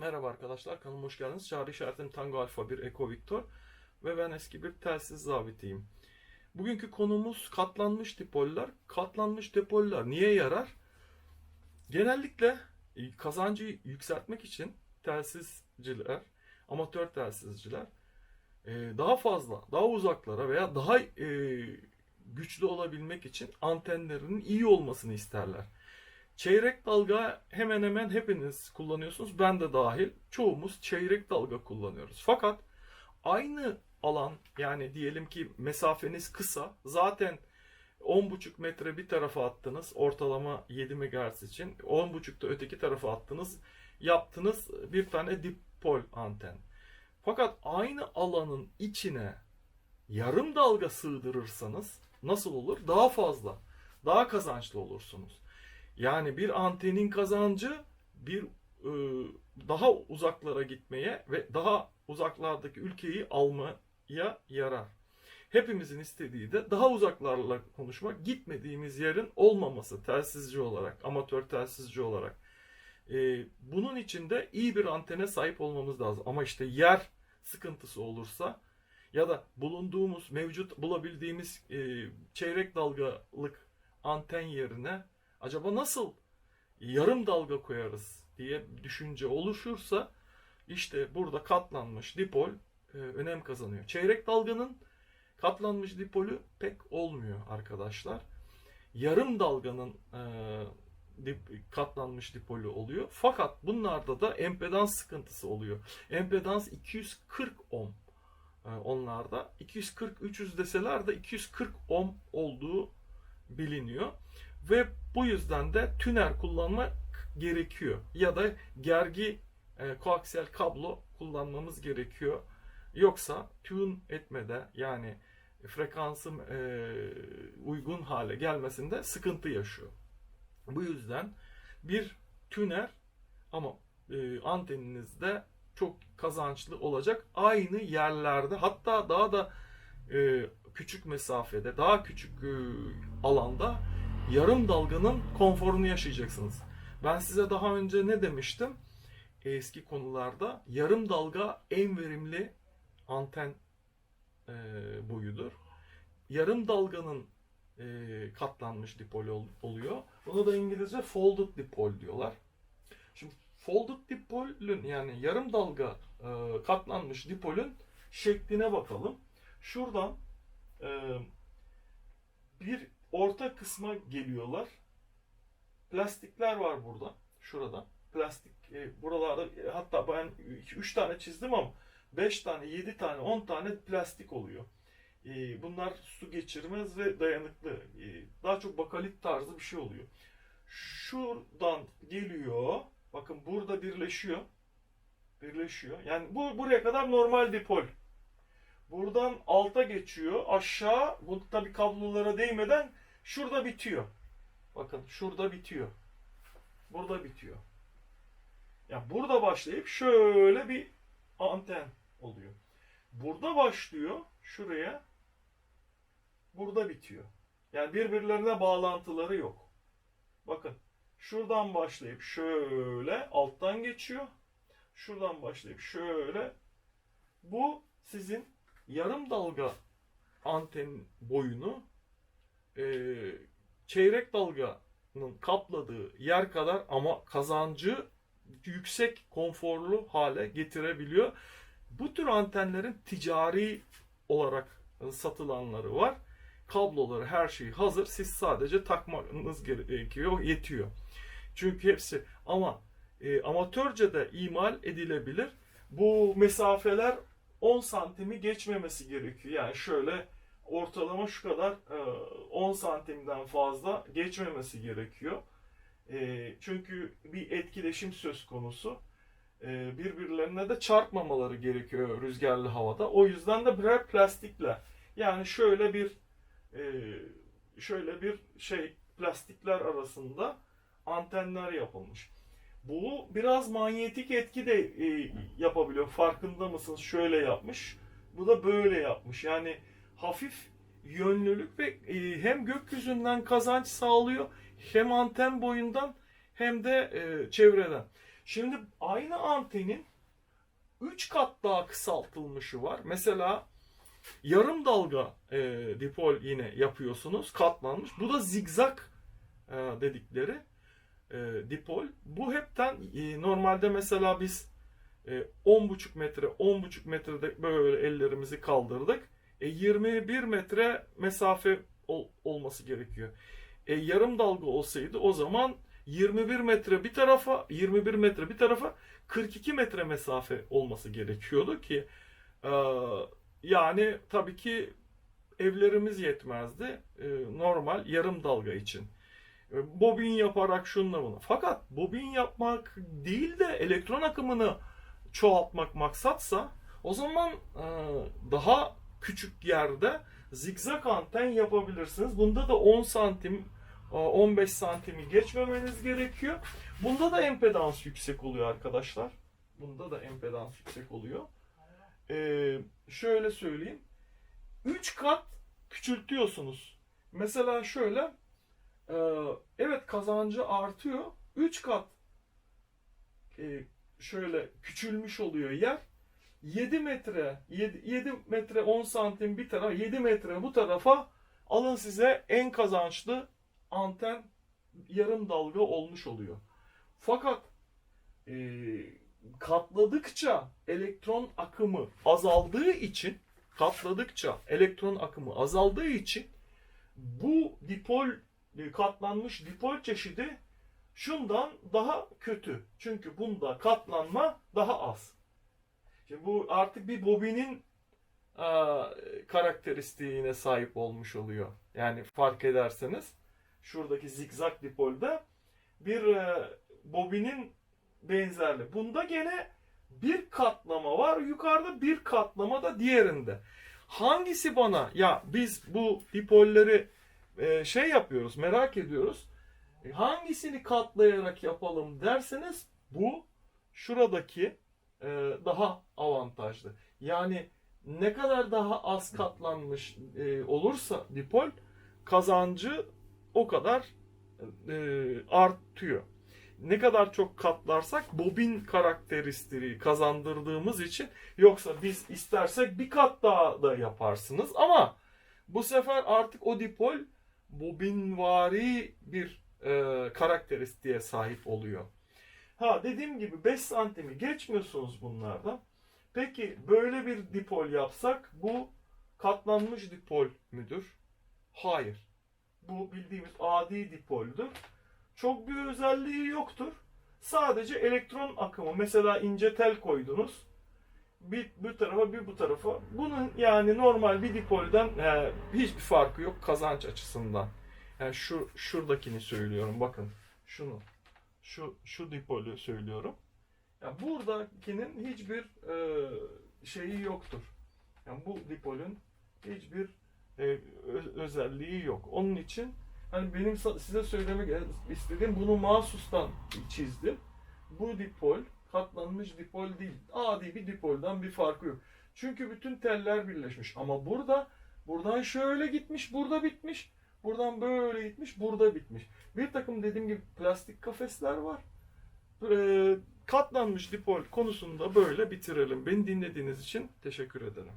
Merhaba arkadaşlar, kanalıma hoş geldiniz. Çağrı işaretim Tango Alfa 1 Eko Victor ve ben eski bir telsiz zabitiyim. Bugünkü konumuz katlanmış dipoller. Katlanmış dipoller niye yarar? Genellikle e, kazancı yükseltmek için telsizciler, amatör telsizciler e, daha fazla, daha uzaklara veya daha e, güçlü olabilmek için antenlerinin iyi olmasını isterler. Çeyrek dalga hemen hemen hepiniz kullanıyorsunuz. Ben de dahil. Çoğumuz çeyrek dalga kullanıyoruz. Fakat aynı alan yani diyelim ki mesafeniz kısa. Zaten 10,5 metre bir tarafa attınız. Ortalama 7 MHz için. 10,5 da öteki tarafa attınız. Yaptınız bir tane dipol anten. Fakat aynı alanın içine yarım dalga sığdırırsanız nasıl olur? Daha fazla, daha kazançlı olursunuz. Yani bir antenin kazancı bir e, daha uzaklara gitmeye ve daha uzaklardaki ülkeyi almaya yarar. Hepimizin istediği de daha uzaklarla konuşmak, gitmediğimiz yerin olmaması telsizci olarak, amatör telsizci olarak. E, bunun için de iyi bir antene sahip olmamız lazım. Ama işte yer sıkıntısı olursa ya da bulunduğumuz, mevcut bulabildiğimiz e, çeyrek dalgalık anten yerine acaba nasıl yarım dalga koyarız diye düşünce oluşursa işte burada katlanmış dipol e, önem kazanıyor. Çeyrek dalganın katlanmış dipolü pek olmuyor arkadaşlar. Yarım dalganın e, dip, katlanmış dipolü oluyor. Fakat bunlarda da empedans sıkıntısı oluyor. Empedans 240 ohm e, onlarda. 240-300 deseler de 240 ohm olduğu biliniyor. Ve bu yüzden de tüner kullanmak gerekiyor. Ya da gergi e, koaksiyel kablo kullanmamız gerekiyor. Yoksa tune etmede yani frekansım e, uygun hale gelmesinde sıkıntı yaşıyor. Bu yüzden bir tüner ama e, anteninizde çok kazançlı olacak. Aynı yerlerde hatta daha da e, küçük mesafede, daha küçük e, alanda yarım dalganın konforunu yaşayacaksınız. Ben size daha önce ne demiştim? Eski konularda yarım dalga en verimli anten e, boyudur. Yarım dalganın e, katlanmış dipol ol- oluyor. Buna da İngilizce folded dipol diyorlar. Şimdi folded dipolün yani yarım dalga e, katlanmış dipolün şekline bakalım. Şuradan e, bir orta kısma geliyorlar. Plastikler var burada. Şurada. Plastik e, buralarda e, hatta ben 3 tane çizdim ama 5 tane, 7 tane, 10 tane plastik oluyor. E, bunlar su geçirmez ve dayanıklı. E, daha çok bakalit tarzı bir şey oluyor. Şuradan geliyor. Bakın burada birleşiyor. Birleşiyor. Yani bu buraya kadar normal dipol. Buradan alta geçiyor. Aşağı bu tabi kablolara değmeden şurada bitiyor. Bakın şurada bitiyor. Burada bitiyor. Yani burada başlayıp şöyle bir anten oluyor. Burada başlıyor şuraya. Burada bitiyor. Yani birbirlerine bağlantıları yok. Bakın şuradan başlayıp şöyle alttan geçiyor. Şuradan başlayıp şöyle. Bu sizin yarım dalga antenin boyunu e, çeyrek dalganın kapladığı yer kadar ama kazancı yüksek konforlu hale getirebiliyor. Bu tür antenlerin ticari olarak satılanları var. Kabloları her şey hazır. Siz sadece takmanız gerekiyor, yetiyor. Çünkü hepsi ama e, amatörce de imal edilebilir. Bu mesafeler 10 santimi geçmemesi gerekiyor. Yani şöyle ortalama şu kadar e, 10 santimden fazla geçmemesi gerekiyor. E, çünkü bir etkileşim söz konusu. E, birbirlerine de çarpmamaları gerekiyor rüzgarlı havada. O yüzden de birer plastikle yani şöyle bir e, şöyle bir şey plastikler arasında antenler yapılmış. Bu biraz manyetik etki de e, yapabiliyor. Farkında mısınız? Şöyle yapmış. Bu da böyle yapmış. Yani hafif yönlülük ve e, hem gökyüzünden kazanç sağlıyor hem anten boyundan hem de e, çevreden. Şimdi aynı antenin 3 kat daha kısaltılmışı var. Mesela yarım dalga e, dipol yine yapıyorsunuz katlanmış. Bu da zigzag e, dedikleri e, dipol. Bu hepten e, normalde mesela biz e, 10,5 metre 10,5 metrede böyle ellerimizi kaldırdık. E, 21 metre mesafe ol- olması gerekiyor. E, yarım dalga olsaydı o zaman 21 metre bir tarafa 21 metre bir tarafa 42 metre mesafe olması gerekiyordu ki e, yani tabii ki evlerimiz yetmezdi e, normal yarım dalga için. E, Bobin yaparak şunla bunu. Fakat bobin yapmak değil de elektron akımını çoğaltmak maksatsa o zaman e, daha küçük yerde zigzag anten yapabilirsiniz. Bunda da 10 santim e, 15 santimi geçmemeniz gerekiyor. Bunda da empedans yüksek oluyor arkadaşlar. Bunda da empedans yüksek oluyor. Ee, şöyle söyleyeyim. 3 kat küçültüyorsunuz. Mesela şöyle e, evet kazancı artıyor. 3 kat e, şöyle küçülmüş oluyor yer. 7 metre 7, 7 metre 10 santim bir tarafa 7 metre bu tarafa alın size en kazançlı anten yarım dalga olmuş oluyor. Fakat e, katladıkça elektron akımı azaldığı için katladıkça elektron akımı azaldığı için bu dipol e, katlanmış dipol çeşidi şundan daha kötü. Çünkü bunda katlanma daha az. Şimdi bu artık bir bobinin e, karakteristiğine sahip olmuş oluyor. Yani fark ederseniz şuradaki zigzag dipolda bir e, bobinin benzerli. Bunda gene bir katlama var. Yukarıda bir katlama da diğerinde. Hangisi bana ya biz bu dipolleri e, şey yapıyoruz merak ediyoruz. E, hangisini katlayarak yapalım derseniz bu şuradaki daha avantajlı. Yani ne kadar daha az katlanmış e, olursa dipol kazancı o kadar e, artıyor. Ne kadar çok katlarsak bobin karakteristiği kazandırdığımız için yoksa biz istersek bir kat daha da yaparsınız ama bu sefer artık o dipol bobinvari bir e, karakteristiğe sahip oluyor. Ha dediğim gibi 5 santimi geçmiyorsunuz bunlardan. Peki böyle bir dipol yapsak bu katlanmış dipol müdür? Hayır. Bu bildiğimiz adi dipoldür. Çok bir özelliği yoktur. Sadece elektron akımı. Mesela ince tel koydunuz. Bir bu tarafa bir bu tarafa. Bunun yani normal bir dipolden e, hiçbir farkı yok kazanç açısından. Yani şu şuradakini söylüyorum bakın. Şunu. Şu şu dipolü söylüyorum. Yani buradakinin hiçbir e, şeyi yoktur. Yani bu dipolün hiçbir e, özelliği yok. Onun için hani benim size söylemek istediğim bunu mahsustan çizdim. Bu dipol katlanmış dipol değil. Adi bir dipoldan bir farkı yok. Çünkü bütün teller birleşmiş. Ama burada buradan şöyle gitmiş, burada bitmiş. Buradan böyle gitmiş, burada bitmiş. Bir takım dediğim gibi plastik kafesler var. Ee, katlanmış dipol konusunda böyle bitirelim. Beni dinlediğiniz için teşekkür ederim.